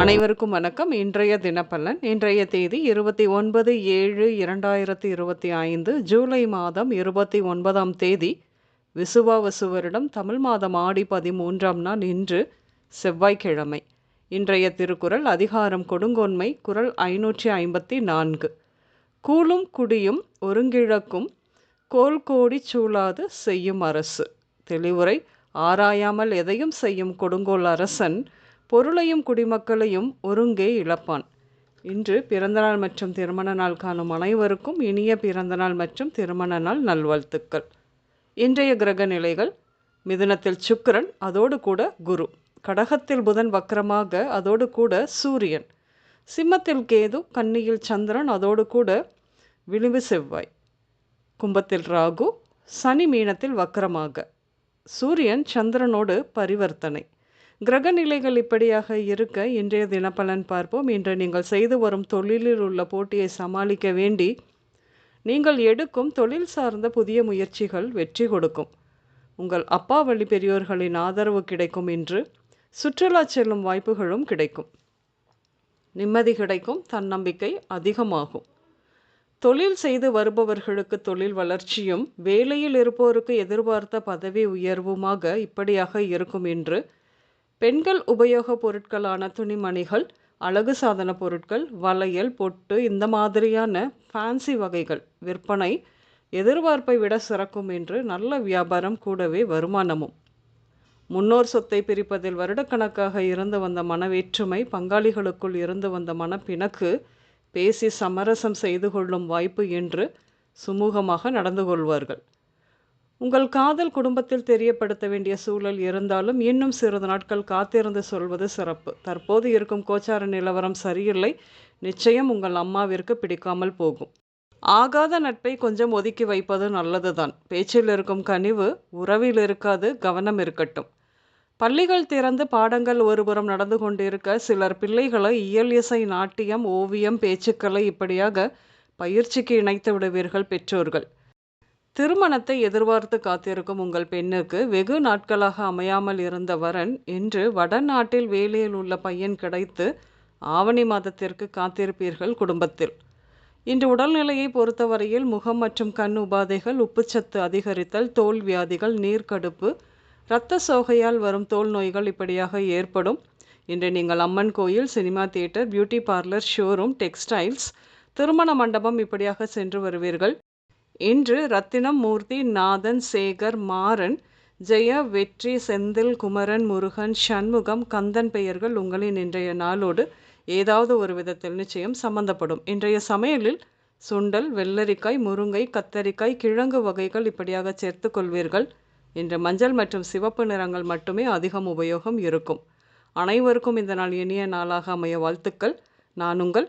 அனைவருக்கும் வணக்கம். இன்றைய தினப்பலன் இன்றைய தேதி இருபத்தி ஒன்பது ஏழு இரண்டாயிரத்தி இருபத்தி ஐந்து ஜூலை மாதம் இருபத்தி ஒன்பதாம் தேதி விசுவாவசு வருடம் தமிழ் மாதம் ஆடி பதிமூன்றாம் நாள் இன்று செவ்வாய்க்கிழமை. இன்றைய திருக்குறள் அதிகாரம் கொடுங்கோன்மை குரல் ஐநூற்றி ஐம்பத்தி நான்கு. கூலும் குடியும் ஒருங்கிழக்கும் கோல் கோடி சூழாது செய்யும் அரசு. தெளிவுரை ஆராயாமல் எதையும் செய்யும் கொடுங்கோல் அரசன் பொருளையும் குடிமக்களையும் ஒருங்கே இழப்பான். இன்று பிறந்தநாள் மற்றும் திருமண நாள் காணும் அனைவருக்கும் இனிய பிறந்தநாள் மற்றும் திருமண நாள் நல்வாழ்த்துக்கள். இன்றைய கிரக நிலைகள் மிதுனத்தில் சுக்கிரன் அதோடு கூட குரு. கடகத்தில் புதன் வக்கரமாக அதோடு கூட சூரியன். சிம்மத்தில் கேது கன்னியில் சந்திரன் அதோடு கூட விளிம்பு செவ்வாய். கும்பத்தில் ராகு சனி மீனத்தில் வக்கரமாக. சூரியன் சந்திரனோடு பரிவர்த்தனை. கிரக நிலைகள் இப்படியாக இருக்க இன்றைய தினப்பலன் பார்ப்போம். இன்று நீங்கள் செய்து வரும் தொழிலில் உள்ள போட்டியை சமாளிக்க வேண்டி நீங்கள் எடுக்கும் தொழில் சார்ந்த புதிய முயற்சிகள் வெற்றி கொடுக்கும். உங்கள் அப்பா வழி பெரியோர்களின் ஆதரவு கிடைக்கும் இன்று. சுற்றுலா செல்லும் வாய்ப்புகளும் கிடைக்கும். நிம்மதி கிடைக்கும் தன்னம்பிக்கை அதிகமாகும். தொழில் செய்து வருபவர்களுக்கு தொழில் வளர்ச்சியும் வேலையில் இருப்போருக்கு எதிர்பார்த்த பதவி உயர்வுமாக இப்படியாக இருக்கும் என்று பெண்கள் உபயோகப் பொருட்களான துணிமணிகள் அழகு சாதன பொருட்கள் வளையல் பொட்டு இந்த மாதிரியான ஃபேன்சி வகைகள். விற்பனை எதிர்பார்ப்பை விட சிறக்கும் என்று நல்ல வியாபாரம் கூடவே வருமானமும். முன்னோர் சொத்தை பிரிப்பதில் வருடக்கணக்காக இருந்து வந்த மனவேற்றுமை பங்காளிகளுக்குள் இருந்து வந்த மனப்பிணக்கு பேசி சமரசம் செய்து கொள்ளும் வாய்ப்பு என்று சுமூகமாக நடந்து கொள்வார்கள். உங்கள் காதல் குடும்பத்தில் தெரியப்படுத்த வேண்டிய சூழல் இருந்தாலும் இன்னும் சிறிது நாட்கள் காத்திருந்து சொல்வது சிறப்பு. தற்போது இருக்கும் கோச்சார நிலவரம் சரியில்லை. நிச்சயம் உங்கள் அம்மாவிற்கு பிடிக்காமல் போகும். ஆகாத நட்பை கொஞ்சம் ஒதுக்கி வைப்பது நல்லதுதான். பேச்சில் இருக்கும் கனிவு உறவில் இருக்காது கவனம் இருக்கட்டும். பள்ளிகள் திறந்து பாடங்கள் ஒருபுறம் நடந்து கொண்டிருக்க சிலர் பிள்ளைகளை இயல் இசை நாட்டியம் ஓவியம் பேச்சுக்களை இப்படியாக பயிற்சிக்கு இணைத்து விடுவீர்கள் பெற்றோர்கள். திருமணத்தை எதிர்பார்த்து காத்திருக்கும் உங்கள் பெண்ணுக்கு வெகு நாட்களாக அமையாமல் இருந்த வரன் இன்று வடநாட்டில் வேலையில் உள்ள பையன் கிடைத்து ஆவணி மாதத்திற்கு காத்திருப்பீர்கள் குடும்பத்தில். இன்று உடல்நிலையை பொறுத்தவரையில் முகம் மற்றும் கண் உபாதைகள் உப்புச்சத்து அதிகரித்தல் தோல் வியாதிகள் நீர்க்கடுப்பு இரத்த சோகையால் வரும் தோல் நோய்கள் இப்படியாக ஏற்படும். இன்று நீங்கள் அம்மன் கோயில் cinema theatre beauty parlour showroom textiles திருமண மண்டபம் இப்படியாக சென்று வருவீர்கள். இன்று ரத்தினம் மூர்த்தி நாதன் சேகர் மாறன் ஜெய வெற்றி செந்தில் குமரன் முருகன் சண்முகம் கந்தன் பெயர்கள் உங்களின் இன்றைய நாளோடு ஏதாவது ஒரு விதத்தில் நிச்சயம் சம்பந்தப்படும். இன்றைய சமையலில் சுண்டல் வெள்ளரிக்காய் முருங்கை கத்தரிக்காய் கிழங்கு வகைகள் இப்படியாக சேர்த்து கொள்வீர்கள். இன்று மஞ்சள் மற்றும் சிவப்பு நிறங்கள் மட்டுமே அதிகம் உபயோகம் இருக்கும். அனைவருக்கும் இந்த நாள் இனிய நாளாக அமைய வாழ்த்துக்கள். நான் உங்கள்